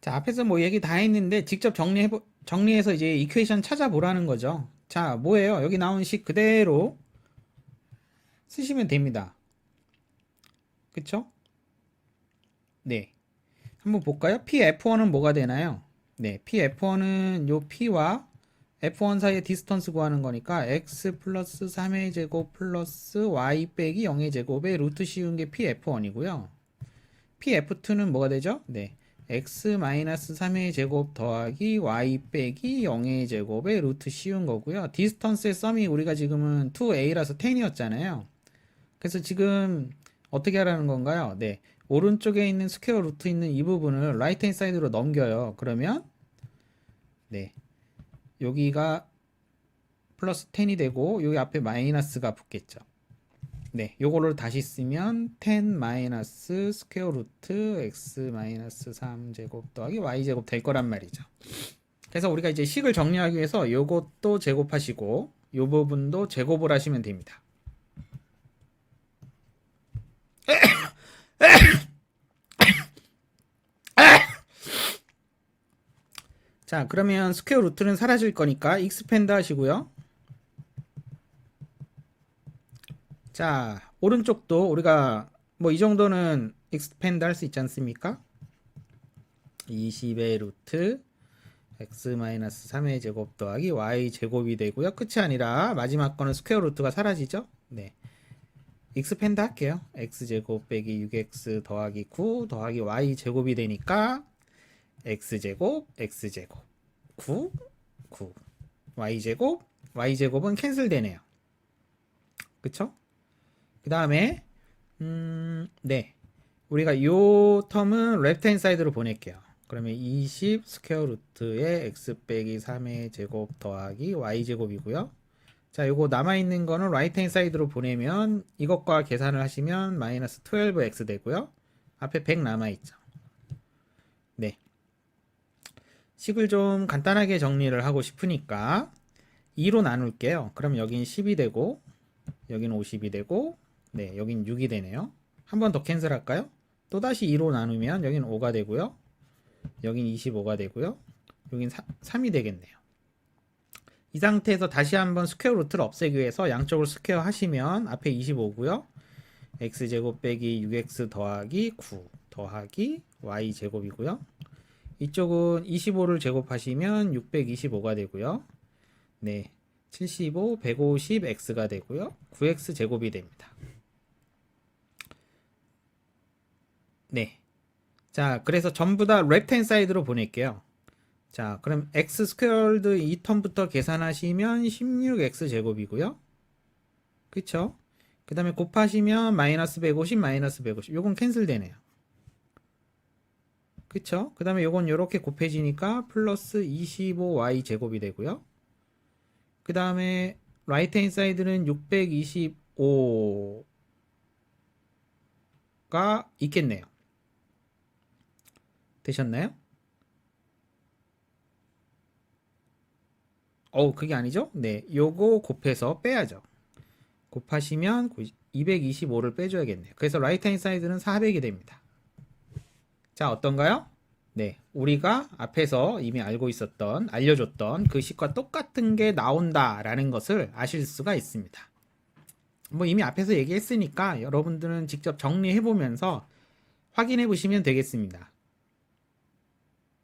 자, 앞에서 뭐 얘기 다 했는데 직접 정리해 정리해서 이제 이퀘이션 찾아보라는 거죠. 자, 뭐예요? 여기 나온 식 그대로 쓰시면 됩니다. 그쵸? 네. 한번 볼까요? PF1은 뭐가 되나요? 네, PF1은 요 P와 F1 사이의 디스턴스 구하는 거니까 x 플러스 3의 제곱 플러스 y 빼기 0의 제곱에 루트 씌운 게 PF1이고요. PF2는 뭐가 되죠? 네. X 마이너스 3의 제곱 더하기 y 빼기 0의 제곱에 루트 씌운 거고요. 디스턴스의 썸이 우리가 지금은 2a라서 10이었잖아요. 그래서 지금 어떻게 하라는 건가요? 네. 오른쪽에 있는 스퀘어 루트 있는 이 부분을 라이트 핸 사이드로 넘겨요. 그러면 네. 여기가 플러스 10이 되고 여기 앞에 마이너스가 붙겠죠. 네, 요거를 다시 쓰면 10 마이너스 스퀘어 루트 x 마이너스 3 제곱 더하기 y 제곱 될 거란 말이죠. 그래서 우리가 이제 식을 정리하기 위해서 요것도 제곱하시고 요 부분도 제곱을 하시면 됩니다. 자, 그러면 스퀘어 루트는 사라질 거니까 익스펜드 하시고요. 자, 오른쪽도 우리가 뭐 이 정도는 익스펜드 할 수 있지 않습니까? 20의 루트 x-3의 제곱 더하기 y 제곱이 되고요. 끝이 아니라 마지막 거는 스퀘어 루트가 사라지죠? 네. 익스펜드 할게요. x제곱 빼기 6x 더하기 9 더하기 y 제곱이 되니까 x제곱 x제곱 9 9 y제곱 y제곱은 캔슬 되네요. 그쵸? 그 다음에 음, 네. 우리가 요 텀은 레프트 핸 사이드로 보낼게요. 그러면 20 스퀘어 루트의 x 빼기 3의 제곱 더하기 y 제곱이고요. 자, 요거 남아 있는 거는 라이트 핸 사이드로 보내면 이것과 계산을 하시면 마이너스 12x 되고요. 앞에 100 남아 있죠. 네. 식을 좀 간단하게 정리를 하고 싶으니까 2로 나눌게요. 그럼 여긴 10이 되고 여긴 50이 되고 네, 여긴 6이 되네요. 한 번 더 캔슬 할까요? 또다시 2로 나누면 여긴 5가 되고요. 여긴 25가 되고요. 여긴 3, 이 되겠네요. 이 상태에서 다시 한번 스퀘어 루트를 없애기 위해서 양쪽을 스퀘어 하시면 앞에 25고요. x제곱 빼기 6x 더하기 9 더하기 y제곱이고요. 이쪽은 25를 제곱하시면 625가 되고요. 네. 75, 150x가 되고요. 9x 제곱이 됩니다. 네. 자, 그래서 전부 다 랩텐 사이드로 보낼게요. 자, 그럼 x 스퀘어드 이 텀부터 계산하시면 16x 제곱이고요. 그쵸? 그 다음에 곱하시면 마이너스 150, 마이너스 150. 요건 캔슬 되네요. 그쵸? 그 다음에 요건 요렇게 곱해지니까 플러스 25y 제곱이 되고요. 그 다음에 라이트 핸 사이드는 625가 있겠네요. 되셨나요? 어, 그게 아니죠? 네, 요거 곱해서 빼야죠. 곱하시면 225를 빼줘야겠네요. 그래서 라이트 핸 사이드는 400이 됩니다. 자, 어떤가요? 네, 우리가 앞에서 이미 알고 있었던, 알려줬던 그 식과 똑같은 게 나온다라는 것을 아실 수가 있습니다. 뭐 이미 앞에서 얘기했으니까 여러분들은 직접 정리해 보면서 확인해 보시면 되겠습니다.